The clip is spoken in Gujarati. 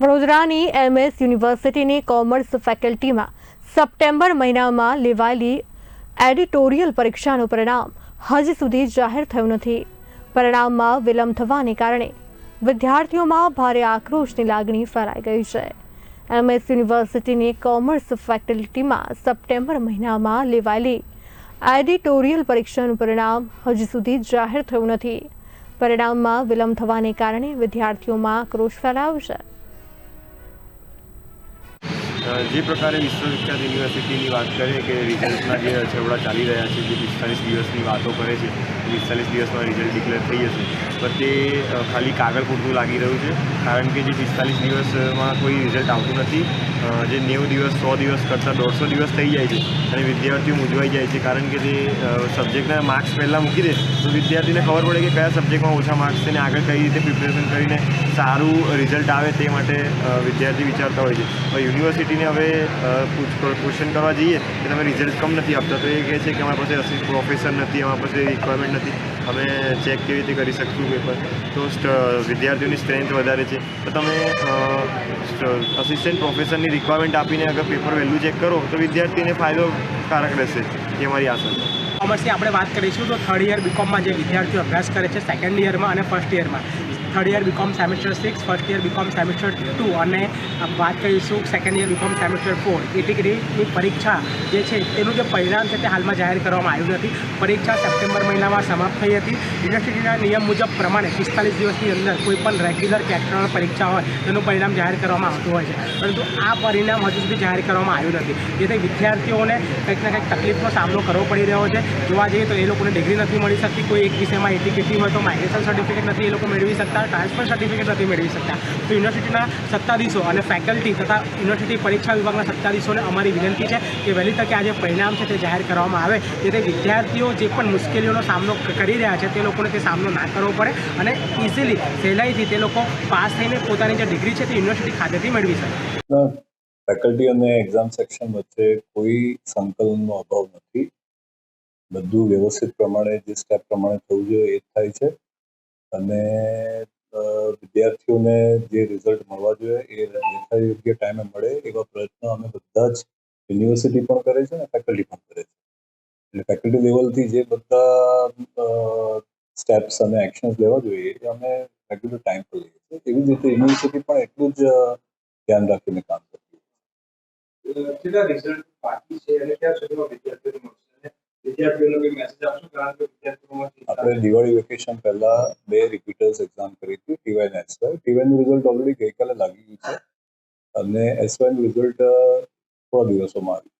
વડોદરાની એમએસ યુનિવર્સિટીની કોમર્સ ફેકલ્ટીમાં સપ્ટેમ્બર મહિનામાં લેવાયેલી એડિટોરિયલ પરીક્ષાનું પરિણામ હજી સુધી જાહેર થયું નથી. પરિણામમાં વિલંબ થવાને કારણે વિદ્યાર્થીઓમાં ભારે આક્રોશની લાગણી ફેલાઈ ગઈ છે. એમએસ યુનિવર્સિટીની કોમર્સ ફેકલ્ટીમાં સપ્ટેમ્બર મહિનામાં લેવાયેલી એડિટોરિયલ પરીક્ષાનું પરિણામ હજી સુધી જાહેર થયું નથી. પરિણામમાં વિલંબ થવાને કારણે વિદ્યાર્થીઓમાં આક્રોશ ફેલાયો છે. જે પ્રકારે વિશ્વવિખ્યાત યુનિવર્સિટીની વાત કરીએ કે રિઝલ્ટના જે છેવડા ચાલી રહ્યા છે, જે પિસ્તાલીસ દિવસની વાતો કરે છે, પિસ્તાલીસ દિવસમાં રિઝલ્ટ ડિક્લેર થઈ જશે, પણ તે ખાલી કાગળ પૂરતું લાગી રહ્યું છે, કારણ કે જે પિસ્તાલીસ દિવસમાં કોઈ રિઝલ્ટ આવતું નથી જે નેવું દિવસ, સો દિવસ કરતાં દોઢસો દિવસ થઈ જાય છે અને વિદ્યાર્થીઓ મૂંઝવાઈ જાય છે. કારણ કે જે સબ્જેક્ટના માર્ક્સ પહેલાં મૂકી દે, તો વિદ્યાર્થીને ખબર પડે કે કયા સબ્જેક્ટમાં ઓછા માર્ક્સ તેને આગળ કઈ રીતે પ્રિપેરેશન કરીને સારું રિઝલ્ટ આવે તે માટે વિદ્યાર્થી વિચારતા હોય છે. હવે યુનિવર્સિટીને હવે ક્વેશ્ચન કરવા જઈએ કે તમે રિઝલ્ટ કમ નથી આપતા. તો એ કહે છે કે અમારા પાસે પ્રોફેસર નથી, અમારા પાસે રિક્વાયરમેન્ટ નથી. અમે ચેક કેવી રીતે કરી શકશું પેપર તો વિદ્યાર્થીઓની સ્ટ્રેન્થ વધારે છે. તો તમે અસિસ્ટન્ટ પ્રોફેસરની રિક્વાયરમેન્ટ આપીને અગર પેપર વહેલું ચેક કરો, તો વિદ્યાર્થીને ફાયદોકારક રહેશે. એ મારી આશા છે. કોમર્સની આપણે વાત કરીશું તો થર્ડ યર બીકોમમાં જે વિદ્યાર્થીઓ અભ્યાસ કરે છે સેકન્ડ યરમાં અને first યરમાં third year BCom semester six first year BCom semester two અને વાત કરીશું second year BCom semester four એટીગ્રીની પરીક્ષા જે છે, તેનું જે પરિણામ છે તે હાલમાં જાહેર કરવામાં આવ્યું નથી. પરીક્ષા સપ્ટેમ્બર મહિનામાં સમાપ્ત થઈ હતી. યુનિવર્સિટીના નિયમ મુજબ પ્રમાણે પિસ્તાલીસ દિવસની અંદર કોઈ પણ રેગ્યુલર કે પરીક્ષા હોય, તેનું પરિણામ જાહેર કરવામાં આવતું હોય છે. પરંતુ આ પરિણામ હજુ સુધી જાહેર કરવામાં આવ્યું નથી. જેથી વિદ્યાર્થીઓને કંઈક ને કંઈક તકલીફનો સામનો કરવો પડી રહ્યો છે. જોવા જઈએ તો એ લોકોને ડિગ્રી નથી મળી શકતી. કોઈ એક વિષયમાં એટી કેટલી હોય તો માઇગ્રેશન સર્ટિફિકેટ નથી એ લોકો મેળવી શકતા. ટ્રાન્સફર સર્ટિફિકેટ નથી મેળવી શકતા. તો યુનિવર્સિટીના સત્તાધીશો અને ફેકલ્ટી તથા યુનિવર્સિટી પરીક્ષા વિભાગના સત્તાધીશોને અમારી વિનંતી છે કે વહેલી તકે આ જે પરિણામ છે તે જાહેર કરવામાં આવે જેથી વિદ્યાર્થીઓ જે પણ મુશ્કેલીઓનો સામનો કરી રહ્યા છે તે લોકોને તે સામનો ના કરવો પડે અને ઇઝીલી સહેલાઈથી તે લોકો પાસ થઈને પોતાની જે ડિગ્રી છે તે યુનિવર્સિટી ખાતેથી મેળવી શકે. ફેકલ્ટી અને એક્ઝામ સેક્શન વચ્ચે કોઈ સંકલનનો અભાવ નથી. બધું વ્યવસ્થિત પ્રમાણે, જે સ્ટેપ પ્રમાણે થવું જોઈએ એ થાય છે. અને વિદ્યાર્થીઓને જે રિઝલ્ટ મળવા જોઈએ એ યથાયોગ્ય ટાઈમે મળે એવા પ્રયત્નો અમે બધા જ યુનિવર્સિટી પણ કરે છે અને ફેકલ્ટી પણ કરે છે. એટલે ફેકલ્ટી લેવલથી જે બધા સ્ટેપ્સ અને એક્શન્સ લેવા જોઈએ એ અમે રેગ્યુલર ટાઈમ પર લઈએ છીએ. એવી જ રીતે યુનિવર્સિટી પણ એટલું જ ધ્યાન રાખીને કામ કરતી છે. કેટલા રિઝલ્ટ બાકી છે અને ક્યાં સુધીમાં વિદ્યાર્થીઓને આપણે દિવાળી વેકેશન પહેલા બે રિપીટર્સ એક્ઝામ કરી હતી ટીવાય ને એસવાય ટીવાયનું રિઝલ્ટ ઓલરેડી ગઈકાલે લાગી ગયું છે. અને એસવાયનું રિઝલ્ટ થોડા દિવસોમાં આવી